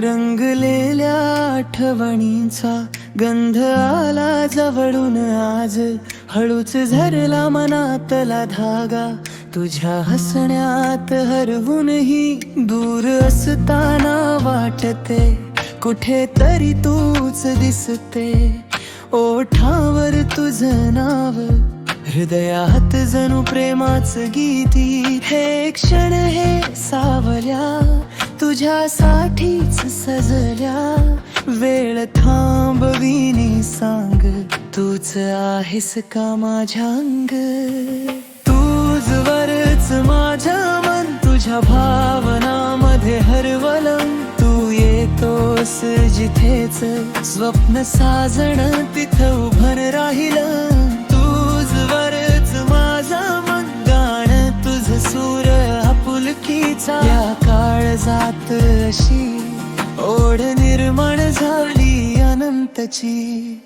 रंगलेल्या आठवणींचा गंध आला जवळून आज. हळूच झरला मनातला धागा तुझ्या हसण्यात हरवूनही दूर असताना वाटते. कुठेतरी तूच दिसते. ओठावर तुझं नाव हृदयात जणू प्रेमाच गीती हे क्षण हे सावल्या तुझ्यासाठीच सजल्या. वेळ थांबविनी सांग तूच आहेस का माझ्या अंग? तूच वरच माझ्या मन तुझ्या भावनामध्ये हरवलं. तू येतोस जिथेच स्वप्न साजण तिथं उभर या काळ जात अशी ओढ निर्माण झाली अनंतची.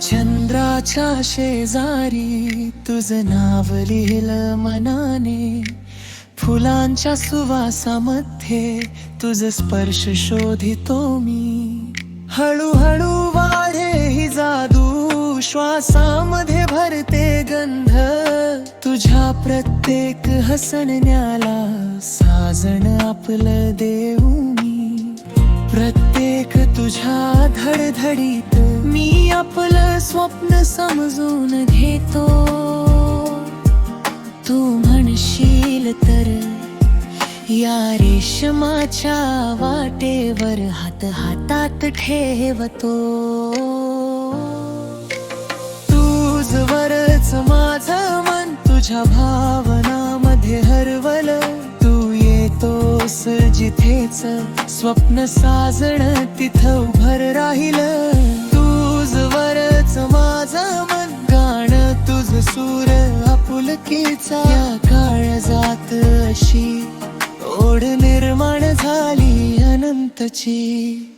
चंद्राच्या शेजारी तुझं नाव लिहिलं मनाने. फुलांच्या सुवासामध्ये तुझ स्पर्श शोधितो मी. हळूहळू वाढे ही जादू. श्वासामध्ये भरते गंध. तुझ्या प्रत्येक हसण्याला साजण आपलं देऊ मी. प्रत्येक तुझ्या धडधडीत मी आपलं स्वप्न समजून घेतो. तू म्हणशील तर या रेशमाच्या वाटेवर हात हातात ठेवतो. तूज वरच माझ मन तुझ्या भावनामध्ये हरवल. तू येतोस जिथेच स्वप्न साजण तिथं उभर राहिलं. तूज वरच माझ मन गाणं तुझ सूर आपुलकीचा. काळ जात अशी ओढ निर्माण झाली अनंतची